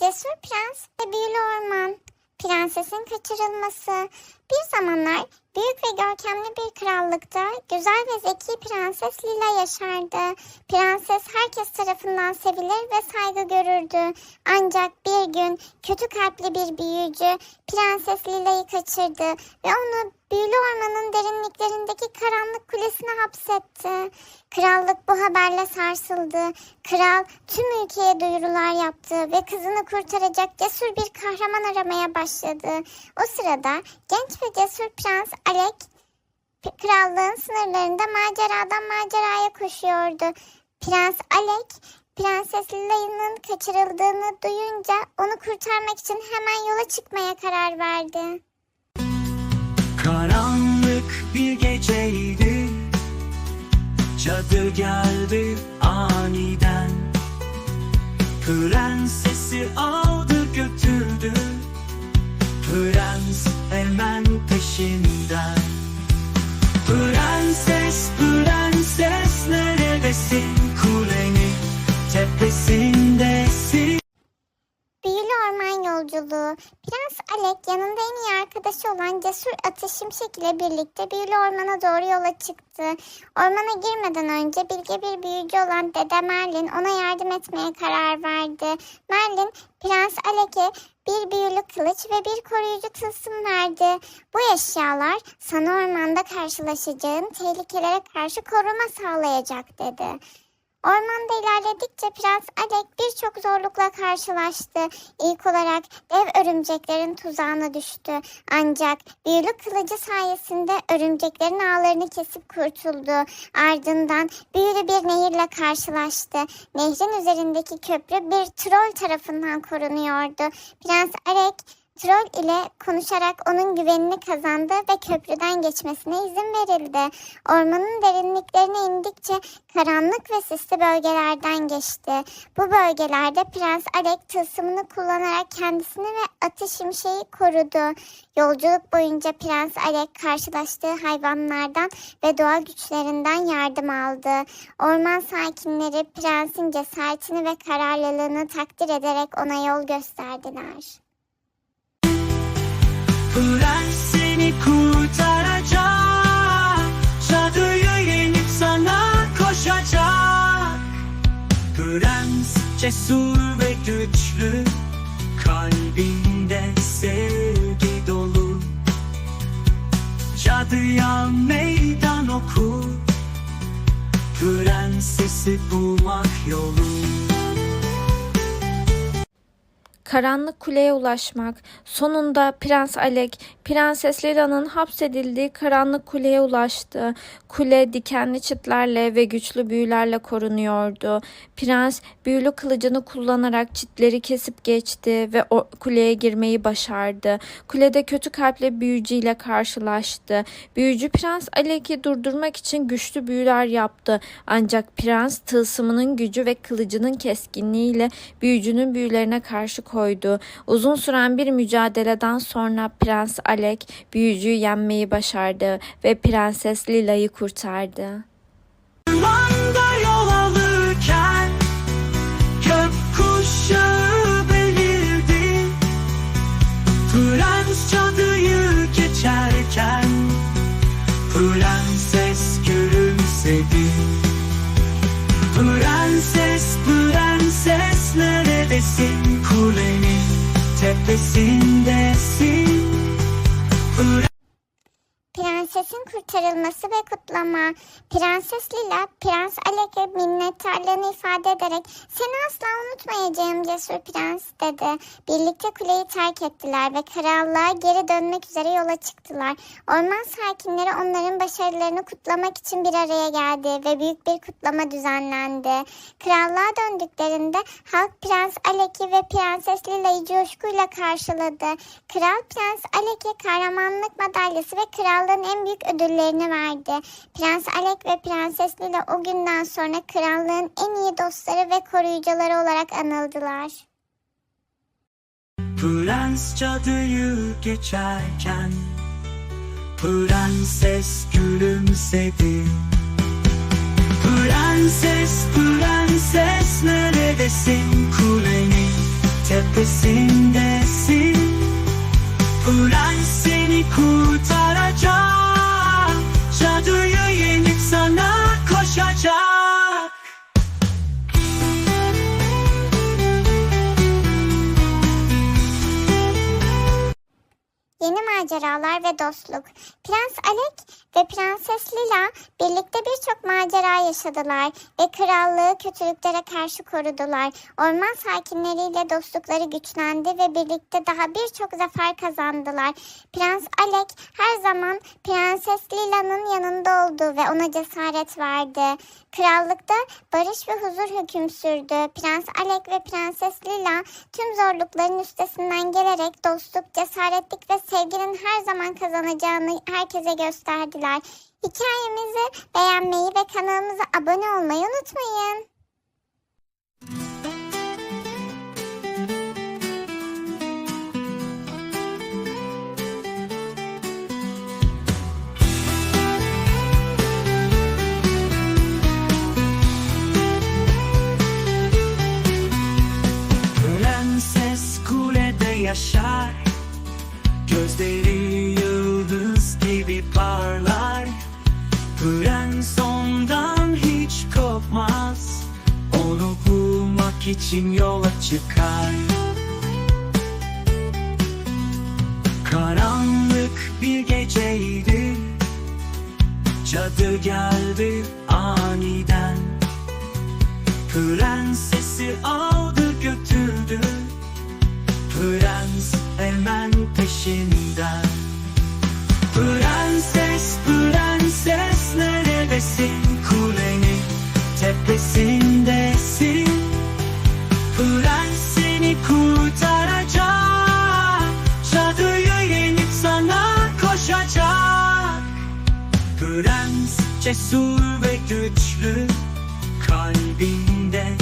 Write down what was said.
Cesur Prens ve Büyülü Orman. Prensesin kaçırılması Bir zamanlar büyük ve görkemli bir krallıkta güzel ve zeki Prenses Lila yaşardı. Prenses herkes tarafından sevilir ve saygı görürdü. Ancak bir gün kötü kalpli bir büyücü Prenses Lila'yı kaçırdı ve onu büyülü ormanın derinliklerindeki karanlık kulesine hapsetti. Krallık bu haberle sarsıldı. Kral tüm ülkeye duyurular yaptı ve kızını kurtaracak cesur bir kahraman aramaya başladı. O sırada genç ve cesur prens Alek krallığın sınırlarında maceradan maceraya koşuyordu. Prens Alek Prenses Lila'nın kaçırıldığını duyunca onu kurtarmak için hemen yola çıkmaya karar verdi. Karanlık bir geceydi Cadı geldi aniden Prensesi aldı peşinden Prenses, prenses neredesin? Kulenin tepesindesin yolculuğu. Prens Alek yanında en iyi arkadaşı olan cesur atı Şimşek ile birlikte büyülü ormana doğru yola çıktı. Ormana girmeden önce bilge bir büyücü olan Dede Merlin ona yardım etmeye karar verdi. Merlin Prens Alek'e bir büyülü kılıç ve bir koruyucu tılsım verdi. Bu eşyalar sana ormanda karşılaşacağın tehlikelere karşı koruma sağlayacak dedi. Ormanda ilerledikçe Prens Alek birçok zorlukla karşılaştı. İlk olarak dev örümceklerin tuzağına düştü. Ancak büyülü kılıcı sayesinde örümceklerin ağlarını kesip kurtuldu. Ardından büyülü bir nehirle karşılaştı. Nehrin üzerindeki köprü bir troll tarafından korunuyordu. Prens Alek Troll ile konuşarak onun güvenini kazandı ve köprüden geçmesine izin verildi. Ormanın derinliklerine indikçe karanlık ve sisli bölgelerden geçti. Bu bölgelerde Prens Alek tılsımını kullanarak kendisini ve atı şimşeği korudu. Yolculuk boyunca Prens Alek karşılaştığı hayvanlardan ve doğal güçlerinden yardım aldı. Orman sakinleri prensin cesaretini ve kararlılığını takdir ederek ona yol gösterdiler. Prens seni kurtaracak. Cadıyı yenip sana Prens cesur ve güçlü Kalbinde sevgi dolu. Cadıya meydan oku. Prensesi bulmak yolu Karanlık kuleye ulaşmak. Sonunda Prens Alek, Prenses Lila'nın hapsedildiği karanlık kuleye ulaştı. Kule dikenli çitlerle ve güçlü büyülerle korunuyordu. Prens büyülü kılıcını kullanarak çitleri kesip geçti ve o kuleye girmeyi başardı. Kulede kötü kalpli büyücüyle karşılaştı. Büyücü Prens Alek'i durdurmak için güçlü büyüler yaptı. Ancak prens tılsımının gücü ve kılıcının keskinliğiyle büyücünün büyülerine karşı koydu. Uzun süren bir mücadeleden sonra Prens Alek büyücüyü yenmeyi başardı ve Prenses Lila'yı kurtardı. Prensesin kurtarılması ve kutlama. Prenses Lila, Prens Alek'e minnettarlığını ifade ederek seni asla unutmayacağım cesur prens dedi. Birlikte kuleyi terk ettiler ve krallığa geri dönmek üzere yola çıktılar. Orman sakinleri onların başarılarını kutlamak için bir araya geldi ve büyük bir kutlama düzenlendi. Krallığa döndüklerinde halk Prens Alek'i ve Prenses Lila'yı coşkuyla karşıladı. Kral Prens Alek'e kahramanlık madalyası ve krallığın en büyük ödüllerini verdi. Prens Alek ve Prenses Lila o günden sonra krallığın en iyi dostları ve koruyucuları olarak anıldılar. Prens cadıyı geçerken Prenses gülümsedi Prenses, prenses neredesin kulenin tepe tepesindesin Prens seni kurtaracak dostluk. Prens Alek ve Prenses Lila birlikte birçok macera yaşadılar ve krallığı kötülüklere karşı korudular. Orman sakinleriyle dostlukları güçlendi ve birlikte daha birçok zafer kazandılar. Prens Alek her zaman Prenses Lila'nın yanında oldu ve ona cesaret verdi. Krallıkta barış ve huzur hüküm sürdü. Prens Alek ve Prenses Lila tüm zorlukların üstesinden gelerek dostluk, cesaretlik ve sevginin her zaman kazanacağını herkese gösterdiler. Hikayemizi beğenmeyi ve kanalımıza abone olmayı unutmayın. Parlar. Prens ondan hiç kopmaz. Onu bulmak için yola çıkar. Karanlık bir geceydi. Cadı geldi aniden. Prensesi aldı götürdü. Prens hemen peşinden Prenses, prenses neredesin? Kulenin tepesindesin. Prens seni kurtaracak. Cadıyı yenip sana koşacak. Prens cesur ve güçlü Kalbinde